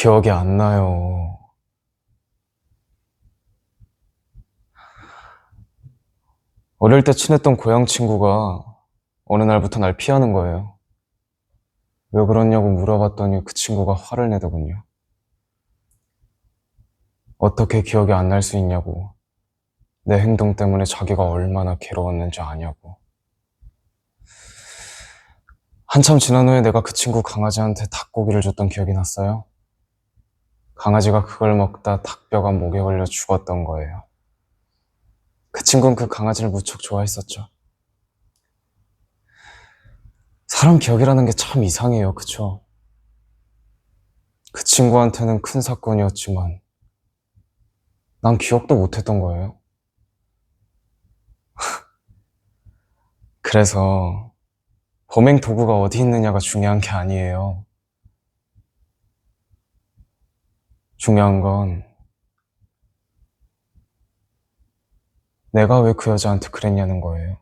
기억이 안 나요. 어릴 때 친했던 고향 친구가 어느 날부터 날 피하는 거예요. 왜 그러냐고 물어봤더니 그 친구가 화를 내더군요. 어떻게 기억이 안 날 수 있냐고. 내 행동 때문에 자기가 얼마나 괴로웠는지 아냐고. 한참 지난 후에 내가 그 친구 강아지한테 닭고기를 줬던 기억이 났어요. 강아지가 그걸 먹다 닭뼈가 목에 걸려 죽었던 거예요. 그 친구는 그 강아지를 무척 좋아했었죠. 사람 기억이라는 게 참 이상해요, 그쵸? 그 친구한테는 큰 사건이었지만, 난 기억도 못했던 거예요. 그래서, 범행 도구가 어디 있느냐가 중요한 게 아니에요. 중요한 건, 내가 왜 그 여자한테 그랬냐는 거예요.